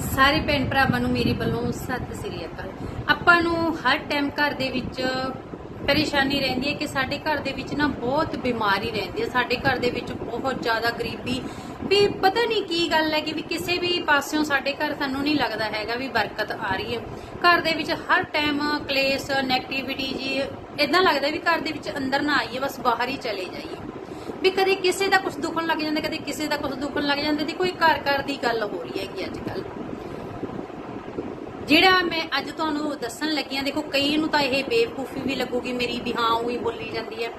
ਸਾਰੇ ਭੈਣ ਭਰਾਵਾਂ ਨੂੰ ਮੇਰੀ ਵੱਲੋਂ ਸਤਿ ਸ੍ਰੀ ਅਕਾਲ। ਆਪਾਂ ਨੂੰ ਹਰ ਟਾਈਮ ਘਰ ਦੇ ਵਿੱਚ ਪਰੇਸ਼ਾਨੀ ਰਹਿੰਦੀ ਹੈ ਕਿ ਸਾਡੇ ਘਰ ਦੇ ਵਿੱਚ ਨਾ ਬਹੁਤ ਬਿਮਾਰੀ ਰਹਿੰਦੀ ਹੈ। ਸਾਡੇ ਘਰ ਦੇ ਵਿੱਚ ਬਹੁਤ ਜ਼ਿਆਦਾ ਗਰੀਬੀ। ਵੀ ਪਤਾ ਨਹੀਂ ਕੀ ਗੱਲ ਹੈ ਕਿ ਵੀ ਕਿਸੇ ਵੀ ਪਾਸਿਓਂ ਸਾਡੇ ਘਰ ਸਾਨੂੰ ਨਹੀਂ ਲੱਗਦਾ ਹੈਗਾ ਵੀ ਬਰਕਤ ਆ ਰਹੀ ਹੈ। ਘਰ ਦੇ ਵਿੱਚ ਹਰ ਟਾਈਮ ਕਲੇਸ਼ ਨੈਗੇਟਿਵਿਟੀ ਜੀ ਇਦਾਂ ਲੱਗਦਾ ਵੀ ਘਰ ਦੇ ਵਿੱਚ ਅੰਦਰ ਨਾ ਆਈਏ, ਬਸ ਬਾਹਰ ਹੀ ਚਲੇ ਜਾਈਏ। ਵੀ ਕਦੇ ਕਿਸੇ ਦਾ ਕੁਝ ਦੁਖਣ ਲੱਗ ਜਾਂਦਾ, ਕਦੇ ਕਿਸੇ ਦਾ ਕੁਝ ਦੁਖਣ ਲੱਗ ਜਾਂਦਾ ਤੇ ਕੋਈ ਘਰ ਘਰ ਦੀ ਗੱਲ ਹੋ ਰਹੀ ਹੈਗੀ ਅੱਜ ਕੱਲ੍ਹ। ਜਿਹੜਾ ਮੈਂ ਅੱਜ ਤੁਹਾਨੂੰ ਦੱਸਣ ਲੱਗੀ ਹਾਂ, ਦੇਖੋ, ਕਈ ਨੂੰ ਤਾਂ ਇਹ ਬੇਵਕੂਫੀ ਵੀ ਲੱਗੂਗੀ ਮੇਰੀ ਵੀ ਹਾਂ, ਉਹੀ ਬੋਲੀ ਜਾਂਦੀ ਹੈ।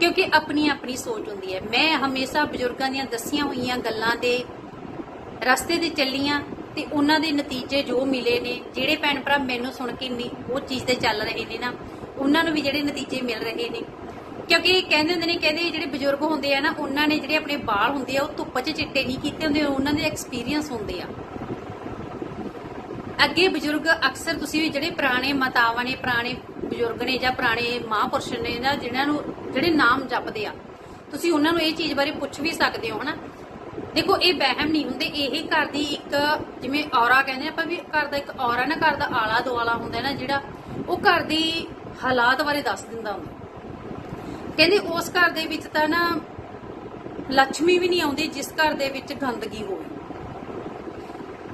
ਕਿਉਂਕਿ ਆਪਣੀ ਆਪਣੀ ਸੋਚ ਹੁੰਦੀ ਹੈ। ਮੈਂ ਹਮੇਸ਼ਾ ਬਜ਼ੁਰਗਾਂ ਦੀਆਂ ਦੱਸੀਆਂ ਹੋਈਆਂ ਗੱਲਾਂ ਦੇ ਰਸਤੇ ਤੇ ਚੱਲੀਆਂ ਤੇ ਉਹਨਾਂ ਦੇ ਨਤੀਜੇ ਜੋ ਮਿਲੇ ਨੇ, ਜਿਹੜੇ ਭੈਣ ਭਰਾ ਮੈਨੂੰ ਸੁਣ ਕੇ ਨਹੀਂ ਉਹ ਚੀਜ਼ ਤੇ ਚੱਲ ਰਹੇ ਨੇ ਨਾ, ਉਹਨਾਂ ਨੂੰ ਵੀ ਜਿਹੜੇ ਨਤੀਜੇ ਮਿਲ ਰਹੇ ਨੇ। ਕਿਉਂਕਿ ਕਹਿੰਦੇ ਹੁੰਦੇ ਨੇ, ਕਹਿੰਦੇ ਜਿਹੜੇ ਬਜ਼ੁਰਗ ਹੁੰਦੇ ਆ ਨਾ, ਉਹਨਾਂ ਨੇ ਜਿਹੜੇ ਆਪਣੇ ਵਾਲ ਹੁੰਦੇ ਆ, ਉਹ ਧੁੱਪ 'ਚ ਚਿੱਟੇ ਨਹੀਂ ਕੀਤੇ ਹੁੰਦੇ, ਉਹਨਾਂ ਦੇ ਐਕਸਪੀਰੀਅੰਸ ਹੁੰਦੇ ਆ। ਅੱਗੇ ਬਜ਼ੁਰਗ ਅਕਸਰ ਤੁਸੀਂ ਜਿਹੜੇ ਪੁਰਾਣੇ ਮਾਤਾਵਾਂ ਨੇ, ਪੁਰਾਣੇ ਬਜ਼ੁਰਗ ਨੇ ਜਾਂ ਪੁਰਾਣੇ ਮਹਾਂਪੁਰਸ਼ ਨੇ ਨਾ ਜਿਨ੍ਹਾਂ ਨੂੰ, ਜਿਹੜੇ ਨਾਮ ਜਪਦੇ ਆ, ਤੁਸੀਂ ਉਹਨਾਂ ਨੂੰ ਇਹ ਚੀਜ਼ ਬਾਰੇ ਪੁੱਛ ਵੀ ਸਕਦੇ ਹੋ, ਹਨਾ? ਦੇਖੋ, ਇਹ ਵਹਿਮ ਨਹੀਂ ਹੁੰਦੇ, ਇਹ ਘਰ ਦੀ ਇੱਕ ਜਿਵੇਂ ਔਰਾ ਕਹਿੰਦੇ ਆਪਾਂ ਵੀ ਘਰ ਦਾ ਇੱਕ ਔਰਾ ਨਾ, ਘਰ ਦਾ ਆਲਾ ਦੁਆਲਾ ਹੁੰਦਾ ਨਾ ਜਿਹੜਾ, ਉਹ ਘਰ ਦੀ ਹਾਲਾਤ ਬਾਰੇ ਦੱਸ ਦਿੰਦਾ ਹੁੰਦਾ। ਕਹਿੰਦੇ ਉਸ ਘਰ ਦੇ ਵਿੱਚ ਤਾਂ ਨਾ ਲక్ష్ਮੀ ਵੀ ਨਹੀਂ ਆਉਂਦੀ ਜਿਸ ਘਰ ਦੇ ਵਿੱਚ ਗੰਦਗੀ ਹੋਵੇ।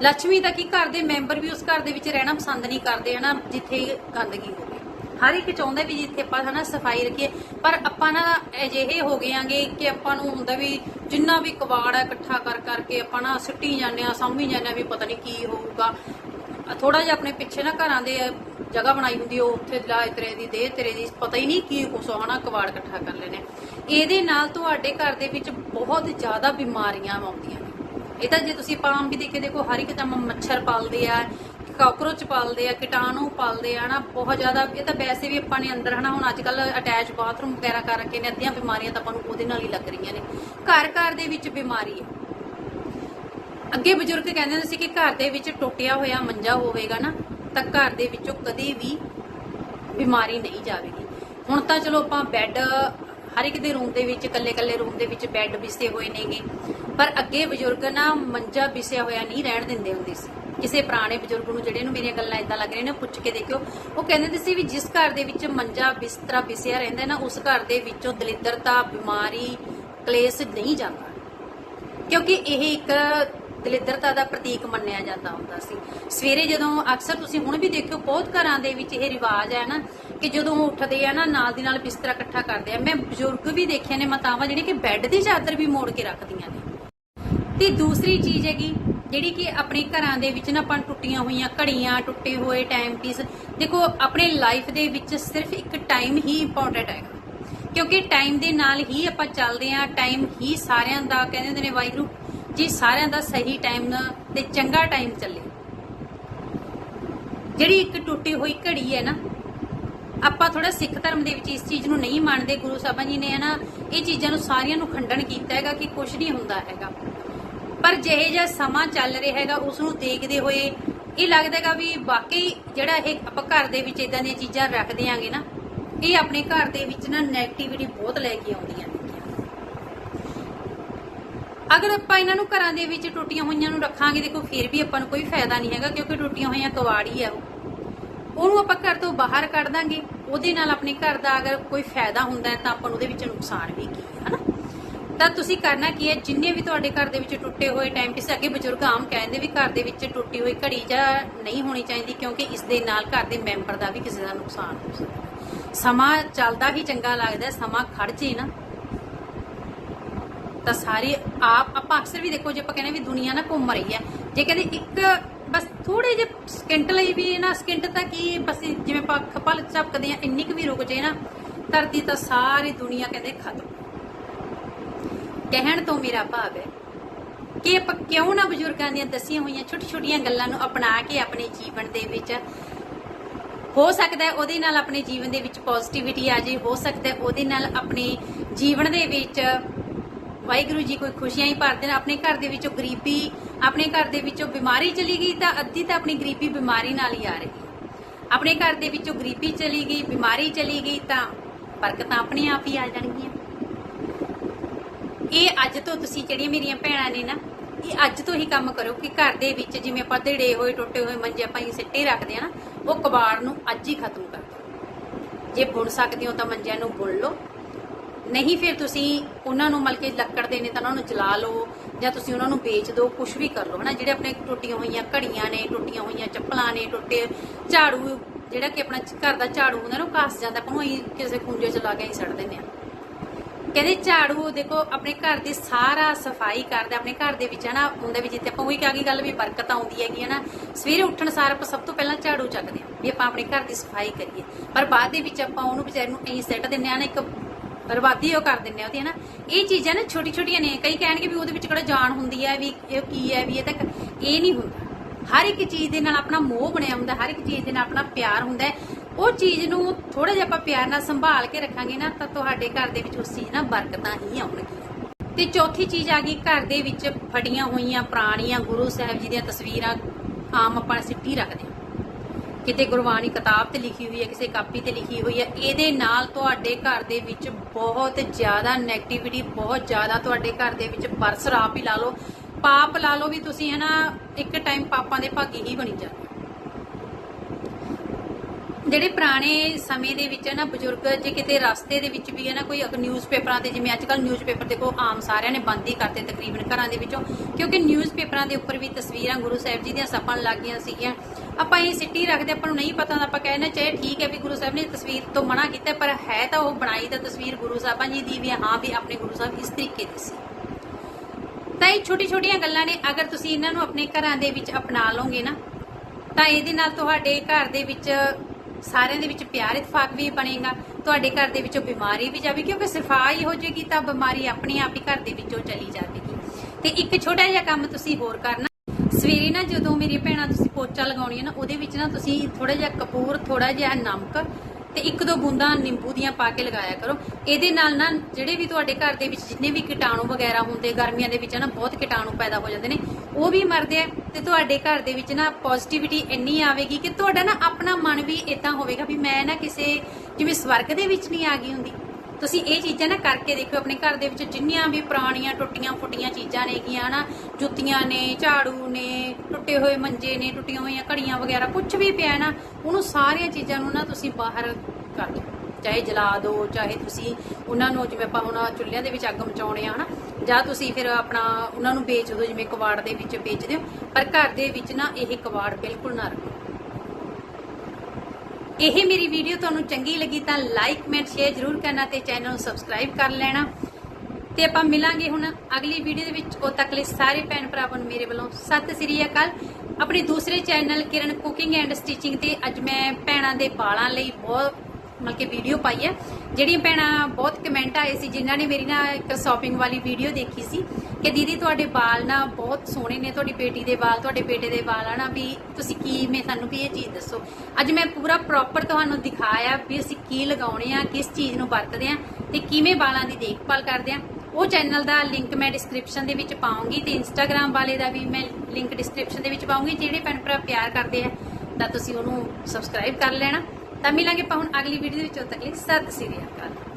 ਲక్ష్ਮੀ ਦਾ ਕੀ ਘਰ ਦੇ ਮੈਂਬਰ ਵੀ ਉਸ ਘਰ ਦੇ ਵਿੱਚ ਰਹਿਣਾ ਪਸੰਦ ਨਹੀਂ ਕਰਦੇ, ਹਨਾ? ਜਿੱਥੇ ਗੰਦਗੀ ਹੋਵੇ ਹਰ ਇੱਕ ਚਾਹੁੰਦਾ ਵੀ ਜਿੱਥੇ ਆਪਾਂ, ਹਨਾ, ਸਫ਼ਾਈ ਰੱਖੀਏ। ਪਰ ਆਪਾਂ ਨਾ ਅਜਿਹੇ ਹੋ ਗਏ ਆਂਗੇ ਕਿ ਆਪਾਂ ਨੂੰ ਹੁੰਦਾ ਵੀ ਜਿੰਨਾ ਵੀ ਕਵਾੜ ਹੈ ਇਕੱਠਾ ਕਰ ਕਰਕੇ ਆਪਾਂ ਨਾ ਸਿੱਟੀ ਜਾਂਦੇ ਆ, ਸਾਂਭੀ ਜਾਂਦੇ ਆ ਵੀ ਪਤਾ ਨਹੀਂ ਕੀ ਹੋਊਗਾ। ਥੋੜਾ ਜਿਹਾ ਆਪਣੇ ਪਿੱਛੇ ਨਾ ਘਰਾਂ ਦੇ ਜਗ੍ਹਾ ਬਣਾਈ ਹੁੰਦੀ ਉਹ ਉੱਥੇ ਲਾ ਤੇਰੇ ਦੀ, ਦੇ ਤੇਰੇ ਦੀ, ਪਤਾ ਹੀ ਨਹੀਂ ਕੀ ਕੁਛ ਹਨਾ ਕਵਾੜ ਇਕੱਠਾ ਕਰ ਲੈਣੇ ਇਹਦੇ ਨਾਲ ਤੁਹਾਡੇ ਘਰ ਦੇ ਵਿੱਚ ਬਹੁਤ ਜ਼ਿਆਦਾ ਬਿਮਾਰੀਆਂ ਆਉਂਦੀਆਂ। ਇਹ ਤਾਂ ਜੇ ਤੁਸੀਂ ਪਾਮ ਵੀ ਦੇਖੇ ਦੇਖੋ, ਹਰ ਇੱਕ ਤਾਂ ਮੱਛਰ ਪਾਲਦੇ ਆ, ਕਾਕਰੋਚ ਪਾਲਦੇ ਆ, ਕੀਟਾਣੂ ਪਾਲਦੇ ਆ ਨਾ ਬਹੁਤ ਜ਼ਿਆਦਾ, ਇਹ ਤਾਂ ਵੈਸੇ ਵੀ ਆਪਾਂ ਨੇ ਅੰਦਰ, ਹਨਾ, ਹੁਣ ਅੱਜ ਕੱਲ ਅਟੈਚ ਬਾਥਰੂਮ ਵਗੈਰਾ ਕਰ ਰੱਖੇ ਨੇ, ਅੱਧੀਆਂ ਬਿਮਾਰੀਆਂ ਤਾਂ ਆਪਾਂ ਨੂੰ ਉਹਦੇ ਨਾਲ ਹੀ ਲੱਗ ਰਹੀਆਂ ਨੇ। ਘਰ ਘਰ ਦੇ ਵਿੱਚ ਬਿਮਾਰੀ ਹੈ। ਅੱਗੇ ਬਜ਼ੁਰਗ ਕਹਿੰਦੇ ਹੁੰਦੇ ਸੀ ਕਿ ਘਰ ਦੇ ਵਿੱਚ ਟੁੱਟਿਆ ਹੋਇਆ ਮੰਜਾ ਹੋਵੇਗਾ ਨਾ, ਤਾਂ ਘਰ ਦੇ ਵਿੱਚੋਂ ਕਦੇ ਵੀ ਬਿਮਾਰੀ ਨਹੀਂ ਜਾਵੇਗੀ। ਹੁਣ ਤਾਂ ਚਲੋ ਆਪਾਂ ਬੈੱਡ ਹਰ ਇੱਕ ਦੇ ਰੂਮ ਦੇ ਵਿੱਚ, ਇਕੱਲੇ-ਇਕੱਲੇ ਰੂਮ ਦੇ ਵਿੱਚ ਬੈੱਡ ਵਿਸੇ ਹੋਏ ਨੇਗੇ। ਪਰ ਅੱਗੇ ਬਜ਼ੁਰਗ ਨਾ ਮੰਜਾ ਵਿਸਿਆ ਹੋਇਆ ਨਹੀਂ ਰਹਿਣ ਦਿੰਦੇ ਹੁੰਦੇ ਸੀ। ਕਿਸੇ ਪੁਰਾਣੇ ਬਜ਼ੁਰਗ ਨੂੰ ਜਿਹੜੇ ਨੂੰ ਮੇਰੀਆਂ ਗੱਲਾਂ ਇਦਾਂ ਲੱਗ ਰਹੀਆਂ ਨੇ ਪੁੱਛ ਕੇ ਦੇਖਿਓ। ਉਹ ਕਹਿੰਦੇ ਹੁੰਦੇ ਸੀ ਵੀ ਜਿਸ ਘਰ ਦੇ ਵਿੱਚ ਮੰਜਾ ਬਿਸਤਰਾ ਵਿਸਿਆ ਰਹਿੰਦਾ ਨਾ, ਉਸ ਘਰ ਦੇ ਵਿੱਚੋਂ ਦਲਿੱਦਰਤਾ ਬਿਮਾਰੀ, ਕਲੇਸ਼ ਨਹੀਂ ਜਾਂਦਾ। ਕਿਉਂਕਿ ਇਹ ਇੱਕ ਦਲਿੱਦਰਤਾ ਦਾ ਪ੍ਰਤੀਕ ਮੰਨਿਆ ਜਾਂਦਾ ਹੁੰਦਾ ਸੀ। ਸਵੇਰੇ ਜਦੋਂ ਅਕਸਰ ਤੁਸੀਂ ਹੁਣ ਵੀ ਦੇਖਿਓ, ਬਹੁਤ ਘਰਾਂ ਦੇ ਵਿੱਚ ਇਹ ਰਿਵਾਜ ਹੈ ਨਾ ਕਿ ਜਦੋਂ ਉੱਠਦੇ ਆ ਨਾ, ਨਾਲ ਦੀ ਨਾਲ ਬਿਸਤਰਾ ਇਕੱਠਾ ਕਰਦੇ ਆ। ਮੈਂ ਬਜ਼ੁਰਗ ਵੀ ਦੇਖੇ ਨੇ ਮਾਤਾਵਾਂ ਜਿਹੜੀਆਂ ਕਿ ਬੈੱਡ ਦੀ ਚਾਦਰ ਵੀ ਮੋੜ ਕੇ ਰੱਖਦੀਆਂ ਨੇ। ਤੇ ਦੂਸਰੀ ਚੀਜ਼ ਹੈਗੀ, ਜਿਹੜੀ ਕਿ ਆਪਣੇ ਘਰਾਂ ਦੇ ਵਿੱਚ ਨਾ ਆਪਾਂ ਟੁੱਟੀਆਂ ਹੋਈਆਂ, ਘੜੀਆਂ ਟੁੱਟੇ ਹੋਏ ਟਾਈਮ ਪੀਸ ਦੇਖੋ, ਆਪਣੇ ਲਾਈਫ ਦੇ ਵਿੱਚ ਸਿਰਫ ਇੱਕ ਟਾਈਮ ਹੀ ਇੰਪੋਰਟੈਂਟ ਹੈਗਾ। ਕਿਉਂਕਿ ਟਾਈਮ ਦੇ ਨਾਲ ਹੀ ਆਪਾਂ ਚੱਲਦੇ ਆ ਟਾਈਮ ਹੀ ਸਾਰਿਆਂ ਦਾ ਕਹਿੰਦੇ ਹੁੰਦੇ ਨੇ ਵਾਹਿਗੁਰੂ, ਜੀ ਸਾਰਿਆਂ ਦਾ ਸਹੀ ਟਾਈਮ ਤੇ ਚੰਗਾ ਟਾਈਮ ਚੱਲੇ। ਜਿਹੜੀ ਇੱਕ ਟੁੱਟੀ ਹੋਈ ਘੜੀ ਹੈ ਨਾ, ਆਪਾਂ ਥੋੜਾ ਸਿੱਖ ਧਰਮ ਦੇ ਵਿੱਚ ਇਸ ਚੀਜ਼ ਨੂੰ ਨਹੀਂ ਮੰਨਦੇ, ਗੁਰੂ ਸਾਹਿਬਾਂ ਜੀ ਨੇ ਨਾ ਇਹ ਚੀਜ਼ਾਂ ਨੂੰ ਸਾਰਿਆਂ ਨੂੰ ਖੰਡਨ ਕੀਤਾ ਹੈਗਾ ਕਿ ਕੁਝ ਨਹੀਂ ਹੁੰਦਾ ਹੈਗਾ। ਪਰ ਜਿਹੇ ਜਿਹਾ ਸਮਾਂ ਚੱਲ ਰਿਹਾ ਹੈਗਾ ਉਸ ਨੂੰ ਦੇਖਦੇ ਹੋਏ ਇਹ ਲੱਗਦਾ ਹੈਗਾ ਵੀ ਵਾਕਈ ਜਿਹੜਾ ਇਹ ਆਪਾਂ ਘਰ ਦੇ ਵਿੱਚ ਇਦਾਂ ਦੀਆਂ ਚੀਜ਼ਾਂ ਰੱਖਦੇ ਆਂਗੇ ਨਾ ਇਹ ਆਪਣੇ ਘਰ ਦੇ ਵਿੱਚ ਨਾ 네ਗੇਟਿਵਿਟੀ ਬਹੁਤ ਲੈ ਕੇ ਆਉਂਦੀਆਂ ਨੇ ਅਗਰ ਆਪਾਂ ਇਹਨਾਂ ਨੂੰ ਘਰਾਂ ਦੇ ਵਿੱਚ ਟੁੱਟੀਆਂ ਹੋਈਆਂ ਨੂੰ ਰੱਖਾਂਗੇ, ਦੇਖੋ ਫਿਰ ਵੀ ਆਪਾਂ ਨੂੰ ਕੋਈ ਫਾਇਦਾ ਨਹੀਂ ਹੈਗਾ ਕਿਉਂਕਿ ਟੁੱਟੀਆਂ ਹੋਈਆਂ ਕਵਾੜੀ ਆ ਉਹ। ਉਹਨੂੰ ਆਪਾਂ ਘਰ ਤੋਂ ਬਾਹਰ ਕੱਢ ਦਾਂਗੇ, ਉਹਦੇ ਨਾਲ ਆਪਣੇ ਘਰ ਦਾ ਅਗਰ ਕੋਈ ਫਾਇਦਾ ਹੁੰਦਾ ਹੈ ਤਾਂ ਆਪਾਂ ਨੂੰ ਉਹਦੇ ਵਿੱਚ ਨੁਕਸਾਨ ਵੀ ਕੀ ਹੈ, ਹਨਾ? ਤਾਂ ਤੁਸੀਂ ਕਰਨਾ ਕੀ ਹੈ, ਜਿੰਨੇ ਵੀ ਤੁਹਾਡੇ ਘਰ ਦੇ ਵਿੱਚ ਟੁੱਟੇ ਹੋਏ ਟਾਈਮ ਕਿਸੇ ਅੱਗੇ ਬਜ਼ੁਰਗ ਆਮ ਕਹਿੰਦੇ ਵੀ ਘਰ ਦੇ ਵਿੱਚ ਟੁੱਟੀ ਹੋਈ ਘੜੀ ਜਾਂ ਨਹੀਂ ਹੋਣੀ ਚਾਹੀਦੀ ਕਿਉਂਕਿ ਇਸ ਦੇ ਨਾਲ ਘਰ ਦੇ ਮੈਂਬਰ ਦਾ ਵੀ ਕਿਸੇ ਦਾ ਨੁਕਸਾਨ ਹੋ ਸਕਦਾ। ਸਮਾਂ ਚੱਲਦਾ ਹੀ ਚੰਗਾ ਲੱਗਦਾ, ਸਮਾਂ ਖੜ ਜੇ ਨਾ। ਤਾਂ ਸਾਰੇ ਆਪ, ਆਪਾਂ ਅਕਸਰ ਵੀ ਦੇਖੋ, ਜੇ ਆਪਾਂ ਕਹਿੰਦੇ ਵੀ ਦੁਨੀਆ ਨਾ ਘੁੰਮ ਰਹੀ ਹੈ, ਜੇ ਕਹਿੰਦੇ ਇੱਕ ਬਸ ਥੋੜੇ ਜਿਹੇ ਸਕਿੰਟ ਲਈ ਵੀ ਨਾ ਸਕਿੰਟ ਤਾਂ ਕੀ, ਬਸ ਜਿਵੇਂ ਆਪਾਂ ਅੱਖ ਪਲ ਝਪਕਦੇ ਆ ਇੰਨੀ ਕੁ ਵੀ ਰੁਕ ਜੇ ਨਾ, ਧਰਤੀ ਤਾਂ ਸਾਰੀ ਦੁਨੀਆ ਕਹਿੰਦੇ ਖਤਮ। ਕਹਿਣ ਤੋਂ ਮੇਰਾ ਭਾਵ ਹੈ ਕਿ ਆਪਾਂ ਕਿਉਂ ਨਾ ਬਜ਼ੁਰਗਾਂ ਦੀਆਂ ਦੱਸੀਆਂ ਹੋਈਆਂ ਛੋਟੀ ਛੋਟੀਆਂ ਗੱਲਾਂ ਨੂੰ ਅਪਣਾ ਕੇ ਆਪਣੇ ਜੀਵਨ ਦੇ ਵਿੱਚ ਹੋ ਸਕਦਾ ਹੈ ਉਹਦੇ ਨਾਲ ਆਪਣੇ ਜੀਵਨ ਦੇ ਵਿੱਚ ਪੋਜ਼ਿਟਿਵਿਟੀ ਆ ਜੇ ਹੋ ਸਕਦਾ ਹੈ ਉਹਦੇ ਨਾਲ ਆਪਣੇ ਜੀਵਨ ਦੇ ਵਿੱਚ ਵਾਹਿਗੁਰੂ ਜੀ ਕੋਈ ਖੁਸ਼ੀਆਂ ਹੀ ਭਰ ਦੇਣ, ਆਪਣੇ ਘਰ ਦੇ ਵਿੱਚੋਂ ਗਰੀਬੀ, ਆਪਣੇ ਘਰ ਦੇ ਵਿੱਚੋਂ ਬਿਮਾਰੀ ਚਲੀ ਗਈ ਤਾਂ ਅੱਧੀ ਤਾਂ ਆਪਣੀ ਗਰੀਬੀ ਬਿਮਾਰੀ ਨਾਲ ਹੀ ਆ ਰਹੀ ਆਪਣੇ ਘਰ ਦੇ ਵਿੱਚੋਂ ਗਰੀਬੀ ਚਲੀ ਗਈ, ਬਿਮਾਰੀ ਚਲੀ ਗਈ ਤਾਂ ਬਰਕਤਾਂ ਆਪਣੇ ਆਪ ਹੀ ਆ ਜਾਣਗੀਆਂ। ਇਹ ਅੱਜ ਤੋਂ ਤੁਸੀਂ ਜਿਹੜੀਆਂ ਮੇਰੀਆਂ ਭੈਣਾਂ ਨੇ ਨਾ ਇਹ ਅੱਜ ਤੋਂ ਹੀ ਕੰਮ ਕਰੋ ਕਿ ਘਰ ਦੇ ਵਿੱਚ ਜਿਵੇਂ ਆਪਾਂ ਢੇੜੇ ਹੋਏ, ਟੁੱਟੇ ਹੋਏ ਮੰਜੇ ਆਪਾਂ ਹੀ ਸਿੱਟੇ ਰੱਖਦੇ ਆ ਨਾ, ਉਹ ਕਬਾੜ ਨੂੰ ਅੱਜ ਹੀ ਖਤਮ ਕਰ ਦਿਓ। ਜੇ ਬੁਣ ਸਕਦੇ ਹੋ ਤਾਂ ਮੰਜਿਆਂ ਨੂੰ ਬੁਣ ਲਓ। ਨਹੀਂ ਫਿਰ ਤੁਸੀਂ ਉਹਨਾਂ ਨੂੰ ਮਤਲਬ ਲੱਕੜ ਦੇ ਨੇ ਤਾਂ ਉਹਨਾਂ ਨੂੰ ਜਲਾ ਲਓ ਜਾਂ ਤੁਸੀਂ ਉਹਨਾਂ ਨੂੰ ਵੇਚ ਦਿਓ ਕੁਝ ਵੀ ਕਰ ਲਓ, ਹਨਾ? ਜਿਹੜੇ ਆਪਣੇ ਟੁੱਟੀਆਂ ਹੋਈਆਂ ਘੜੀਆਂ ਨੇ, ਟੁੱਟੀਆਂ ਹੋਈਆਂ ਚੱਪਲਾਂ ਨੇ, ਟੁੱਟੇ ਝਾੜੂ, ਜਿਹੜਾ ਕਿ ਆਪਣਾ ਘਰ ਦਾ ਝਾੜੂ ਹੁੰਦਾ ਨਾ, ਉਹ ਘਸ ਜਾਂਦਾ ਆਪਾਂ ਨੂੰ ਅਸੀਂ ਕਿਸੇ ਕੁੰਜੇ ਚ ਲਾ ਕੇ ਹੀ ਸੜ ਦਿੰਦੇ ਆ ਕਹਿੰਦੇ ਝਾੜੂ ਦੇਖੋ, ਆਪਣੇ ਘਰ ਦੀ ਸਾਰਾ ਸਫ਼ਾਈ ਕਰਦੇ, ਆਪਣੇ ਘਰ ਦੇ ਵਿੱਚ ਹੈ ਉਹਦੇ ਵਿੱਚ ਜਿੱਥੇ ਆਪਾਂ ਉਹੀ ਕਹਾਂ ਗੱਲ ਵੀ ਬਰਕਤ ਆਉਂਦੀ ਹੈਗੀ ਹੈ ਸਵੇਰੇ ਉੱਠਣ ਸਾਰ ਆਪਾਂ ਸਭ ਤੋਂ ਪਹਿਲਾਂ ਝਾੜੂ ਚੱਕਦੇ ਹਾਂ, ਵੀ ਆਪਾਂ ਆਪਣੇ ਘਰ ਦੀ ਸਫ਼ਾਈ ਕਰੀਏ। ਪਰ ਬਾਅਦ ਦੇ ਵਿੱਚ ਆਪਾਂ ਉਹਨੂੰ ਵਿਚਾਰੇ ਨੂੰ ਐਂ ਸੈੱਟ ਦਿੰਦੇ ਆ ਨਾ, ਇੱਕ ਬਰਬਾਦੀ ਉਹ ਕਰ ਦਿੰਦੇ ਆ ਉਹਦੀ ਹਨਾ। ਇਹ ਚੀਜ਼ਾਂ ਨਾ ਛੋਟੀ ਛੋਟੀਆਂ ਨੇ, ਕਈ ਕਹਿਣਗੇ ਵੀ ਉਹਦੇ ਵਿੱਚ ਕਿਹੜਾ ਜਾਨ ਹੁੰਦੀ ਹੈ, ਵੀ ਇਹ ਕੀ ਹੈ, ਵੀ ਇਹ ਤਾਂ ਇਹ ਨਹੀਂ ਹੁੰਦਾ। ਹਰ ਇੱਕ ਚੀਜ਼ ਦੇ ਨਾਲ ਆਪਣਾ ਮੋਹ ਬਣਿਆ ਹੁੰਦਾ, ਹਰ ਇੱਕ ਚੀਜ਼ ਦੇ ਨਾਲ ਆਪਣਾ ਪਿਆਰ ਹੁੰਦਾ ਉਹ ਚੀਜ਼ ਨੂੰ ਥੋੜਾ ਜਿਹਾ ਆਪਾਂ ਪਿਆਰ ਨਾਲ ਸੰਭਾਲ ਕੇ ਰੱਖਾਂਗੇ ਨਾ, ਤਾਂ ਤੁਹਾਡੇ ਘਰ ਦੇ ਵਿੱਚ ਉਸ ਚੀਜ਼ ਨਾਲ ਬਰਕਤਾਂ ਹੀ ਆਉਣਗੀਆਂ। ਤੇ ਚੌਥੀ ਚੀਜ਼ ਆ ਗਈ, ਘਰ ਦੇ ਵਿੱਚ ਫਟੀਆਂ ਹੋਈਆਂ ਪੁਰਾਣੀਆਂ ਗੁਰੂ ਸਾਹਿਬ ਜੀ ਦੀਆਂ ਤਸਵੀਰਾਂ ਆਮ ਆਪਾਂ ਸਿੱਟੀ ਰੱਖਦੇ ਹਾਂ। ਕਿਤੇ ਗੁਰਬਾਣੀ ਕਿਤਾਬ ਤੇ ਲਿਖੀ ਹੋਈ ਹੈ, ਕਿਸੇ ਕਾਪੀ ਤੇ ਲਿਖੀ ਹੋਈ ਹੈ, ਇਹਦੇ ਨਾਲ ਤੁਹਾਡੇ ਘਰ ਦੇ ਵਿੱਚ ਬਹੁਤ ਜ਼ਿਆਦਾ 네ਗੇਟਿਵਿਟੀ ਬਹੁਤ ਜ਼ਿਆਦਾ ਤੁਹਾਡੇ ਘਰ ਦੇ ਵਿੱਚ ਬਰਸਰਾਪ ਹੀ ਲਾ ਲਓ। ਪਾਪ ਲਾ ਲਓ ਵੀ ਤੁਸੀਂ ਹਨਾ, ਇੱਕ ਟਾਈਮ ਪਾਪਾਂ ਦੇ ਭਾਗੀ ਹੀ ਬਣੀ ਜਾਂਦੇ ਜਿਹੜੇ ਪੁਰਾਣੇ ਸਮੇਂ ਦੇ ਵਿੱਚ ਨਾ ਬਜ਼ੁਰਗ ਜੇ ਕਿਤੇ ਰਸਤੇ ਦੇ ਵਿੱਚ ਵੀ ਹੈ ਨਾ ਕੋਈ ਨਿਊਜ਼ਪੇਪਰਾਂ ਤੇ ਜਿਵੇਂ ਅੱਜ ਅੱਜਕੱਲ ਨਿਊਜ਼ਪੇਪਰ ਦੇਖੋ, ਆਮ ਸਾਰਿਆਂ ਨੇ ਬੰਦ ਹੀ ਕਰਤੇ ਤਕਰੀਬਨ ਘਰਾਂ ਦੇ ਵਿੱਚੋਂ, ਕਿਉਂਕਿ ਨਿਊਜ਼ਪੇਪਰਾਂ ਦੇ ਉੱਪਰ ਵੀ ਤਸਵੀਰਾਂ ਗੁਰੂ ਸਾਹਿਬ ਜੀ ਦੀਆਂ ਸਫਣ ਲੱਗ ਗਈਆਂ ਸੀਗੀਆਂ। ਆਪਾਂ ਇਹ ਸਿੱਟੀ ਰੱਖਦੇ, ਆਪਾਂ ਨੂੰ ਨਹੀਂ ਪਤਾ ਹੁੰਦਾ, ਆਪਾਂ ਕਹਿੰਦੇ ਚਾਹੇ ਠੀਕ ਹੈ ਵੀ ਗੁਰੂ ਸਾਹਿਬ ਨੇ ਤਸਵੀਰ ਤੋਂ ਮਨਾ ਕੀਤਾ, ਪਰ ਹੈ ਤਾਂ ਉਹ ਬਣਾਈ ਤਾਂ ਤਸਵੀਰ ਗੁਰੂ ਸਾਹਿਬਾਂ ਜੀ ਦੀ ਵੀ ਹਾਂ ਵੀ ਆਪਣੇ ਗੁਰੂ ਸਾਹਿਬ ਇਸ ਤਰੀਕੇ ਦੇ ਸੀ। ਤਾਂ ਇਹ ਛੋਟੀ ਛੋਟੀਆਂ ਗੱਲਾਂ ਨੇ, ਅਗਰ ਤੁਸੀਂ ਇਹਨਾਂ ਨੂੰ ਆਪਣੇ ਘਰਾਂ ਦੇ ਵਿੱਚ ਅਪਣਾ ਲਓਗੇ ਨਾ, ਤਾਂ ਇਹਦੇ ਨਾਲ ਤੁਹਾਡੇ ਘਰ ਦੇ ਵਿੱਚ ਸਾਰਿਆਂ ਦੇ ਵਿੱਚ ਪਿਆਰ ਇਤਫਾਕ ਵੀ ਬਣੇਗਾ, ਤੁਹਾਡੇ ਘਰ ਦੇ ਵਿੱਚੋਂ ਬਿਮਾਰੀ ਵੀ ਜਾਵੇ ਕਿਉਂਕਿ ਸਫ਼ਾਈ ਹੋ ਜਾਏਗੀ ਤਾਂ ਬਿਮਾਰੀ ਆਪਣੀ ਆਪ ਹੀ ਘਰ ਦੇ ਵਿੱਚੋਂ ਚਲੀ ਜਾਵੇਗੀ। ਤੇ ਇੱਕ ਛੋਟਾ ਜਿਹਾ ਕੰਮ ਤੁਸੀਂ ਹੋਰ ਕਰਨਾ, ਸਵੇਰੇ ਨਾ ਜਦੋਂ ਮੇਰੀ ਭੈਣਾਂ ਤੁਸੀਂ ਪੋਚਾ ਲਗਾਉਣੀ ਹੈ ਨਾ, ਉਹਦੇ ਵਿੱਚ ਨਾ ਤੁਸੀਂ ਥੋੜਾ ਜਿਹਾ ਕਪੂਰ ਥੋੜਾ ਜਿਹਾ ਨਮਕ ਤੇ ਇੱਕ ਦੋ ਬੂੰਦਾਂ ਨਿੰਬੂ ਦੀਆਂ ਪਾ ਕੇ ਲਗਾਇਆ ਕਰੋ। ਇਹਦੇ ਨਾਲ ਨਾ ਜਿਹੜੇ ਵੀ ਤੁਹਾਡੇ ਘਰ ਦੇ ਵਿੱਚ ਜਿੰਨੇ ਵੀ ਕੀਟਾਣੂ ਵਗੈਰਾ ਹੁੰਦੇ, ਗਰਮੀਆਂ ਦੇ ਵਿੱਚ ਨਾ ਬਹੁਤ ਕੀਟਾਣੂ ਪੈਦਾ ਹੋ ਜਾਂਦੇ ਨੇ, ਉਹ ਵੀ ਮਰਦੇ ਆ ਤੇ ਤੁਹਾਡੇ ਘਰ ਦੇ ਵਿੱਚ ਨਾ ਪੋਜ਼ਿਟਿਵਿਟੀ ਇੰਨੀ ਆਵੇਗੀ ਕਿ ਤੁਹਾਡਾ ਨਾ ਆਪਣਾ ਮਨ ਵੀ ਇਦਾਂ ਹੋਵੇਗਾ ਵੀ ਮੈਂ ਨਾ ਕਿਸੇ, ਜਿਵੇਂ ਸਵਰਗ ਦੇ ਵਿੱਚ ਨਹੀਂ ਆ ਗਈ ਹੁੰਦੀ। ਤੁਸੀਂ ਇਹ ਚੀਜ਼ਾਂ ਨਾ ਕਰਕੇ ਦੇਖਿਓ, ਆਪਣੇ ਘਰ ਦੇ ਵਿੱਚ ਜਿੰਨੀਆਂ ਵੀ ਪੁਰਾਣੀਆਂ ਟੁੱਟੀਆਂ ਫੁੱਟੀਆਂ ਚੀਜ਼ਾਂ ਨੇਗੀਆਂ ਨਾ, ਜੁੱਤੀਆਂ ਨੇ, ਝਾੜੂ ਨੇ, ਟੁੱਟੇ ਹੋਏ ਮੰਜੇ ਨੇ, ਟੁੱਟੀਆਂ ਹੋਈਆਂ ਘੜੀਆਂ ਵਗੈਰਾ ਕੁਝ ਵੀ ਪਿਆ ਨਾ, ਉਹਨੂੰ ਸਾਰੀਆਂ ਚੀਜ਼ਾਂ ਨੂੰ ਨਾ ਤੁਸੀਂ ਬਾਹਰ ਕਰ ਦਿਓ। ਚਾਹੇ ਜਲਾ ਦਿਓ ਚਾਹੇ ਤੁਸੀਂ ਉਹਨਾਂ ਨੂੰ, ਜਿਵੇਂ ਆਪਾਂ ਹੁਣ ਚੁੱਲ੍ਹਿਆਂ ਦੇ ਵਿੱਚ ਅੱਗ ਮਚਾਉਣੇ ਆ ਹਨਾ ਜਾਂ ਤੁਸੀਂ ਫਿਰ ਆਪਣਾ ਉਹਨਾਂ ਨੂੰ ਵੇਚ ਦਿਓ, ਜਿਵੇਂ ਕਬਾੜ ਦੇ ਵਿੱਚ ਵੇਚ ਦਿਓ ਪਰ ਘਰ ਦੇ ਵਿੱਚ ਨਾ ਇਹ ਕਬਾੜ ਬਿਲਕੁਲ ਨਾ ਰੱਖੋ। ਇਹ ਮੇਰੀ ਵੀਡੀਓ ਤੁਹਾਨੂੰ ਚੰਗੀ ਲੱਗੀ ਤਾਂ ਲਾਈਕ ਕਮੈਂਟ ਸ਼ੇਅਰ ਜ਼ਰੂਰ ਕਰਨਾ ਤੇ ਚੈਨਲ ਨੂੰ ਸਬਸਕ੍ਰਾਈਬ ਕਰ ਲੈਣਾ। ਤੇ ਆਪਾਂ ਮਿਲਾਂਗੇ ਹੁਣ ਅਗਲੀ ਵੀਡੀਓ ਦੇ ਵਿੱਚ। ਉਦੋਂ ਤੱਕ ਲਈ ਸਾਰੇ ਭੈਣ ਭਰਾਵਾਂ ਨੂੰ ਮੇਰੇ ਵੱਲੋਂ ਸਤਿ ਸ੍ਰੀ ਅਕਾਲ। ਆਪਣੇ ਦੂਸਰੇ channel Kiran cooking and stitching ਤੇ ਅੱਜ ਮੈਂ ਭੈਣਾਂ ਦੇ ਵਾਲਾਂ ਲਈ ਬਹੁਤ ਮਤਲਬ ਕਿ ਵੀਡੀਓ ਪਾਈ ਹੈ। ਜਿਹੜੀਆਂ ਭੈਣਾਂ ਬਹੁਤ ਕਮੈਂਟ ਆਏ ਸੀ, ਜਿਨ੍ਹਾਂ ਨੇ ਮੇਰੀ ਨਾ ਇੱਕ ਸ਼ਾਪਿੰਗ ਵਾਲੀ ਵੀਡੀਓ ਦੇਖੀ ਸੀ ਕਿ ਦੀਦੀ ਤੁਹਾਡੇ ਵਾਲ ਨਾ ਬਹੁਤ ਸੋਹਣੇ ਨੇ, ਤੁਹਾਡੀ ਬੇਟੀ ਦੇ ਵਾਲ, ਤੁਹਾਡੇ ਬੇਟੇ ਦੇ ਵਾਲ ਆ ਨਾ ਵੀ ਤੁਸੀਂ ਕੀ, ਮੈਂ ਸਾਨੂੰ ਵੀ ਇਹ ਚੀਜ਼ ਦੱਸੋ। ਅੱਜ ਮੈਂ ਪੂਰਾ ਪ੍ਰੋਪਰ ਤੁਹਾਨੂੰ ਦਿਖਾਇਆ ਵੀ ਅਸੀਂ ਕੀ ਲਗਾਉਣੇ ਆ, ਕਿਸ ਚੀਜ਼ ਨੂੰ ਵਰਤਦੇ ਆ ਤੇ ਕਿਵੇਂ ਵਾਲਾਂ ਦੀ ਦੇਖਭਾਲ ਕਰਦੇ ਆ। ਉਹ ਚੈਨਲ ਦਾ ਲਿੰਕ ਮੈਂ ਡਿਸਕ੍ਰਿਪਸ਼ਨ ਦੇ ਵਿੱਚ ਪਾਉਂਗੀ ਤੇ ਇੰਸਟਾਗ੍ਰam ਵਾਲੇ ਦਾ ਵੀ ਮੈਂ ਲਿੰਕ ਡਿਸਕ੍ਰਿਪਸ਼ਨ ਦੇ ਵਿੱਚ ਪਾਉਂਗੀ। ਜਿਹੜੇ ਭੈਣ ਭਰਾ ਪਿਆਰ ਕਰਦੇ ਆ, ਤਾਂ ਤੁਸੀਂ ਉਹਨੂੰ ਸਬਸਕ੍ਰਾਈਬ ਕਰ ਲੈਣਾ। ਤਾਂ ਮਿਲਾਂਗੇ ਆਪਾਂ ਹੁਣ ਅਗਲੀ ਵੀਡੀਓ ਦੇ ਵਿੱਚ। ਉਦੋਂ ਤੱਕ ਲਈ ਸਤਿ ਸ੍ਰੀ ਅਕਾਲ।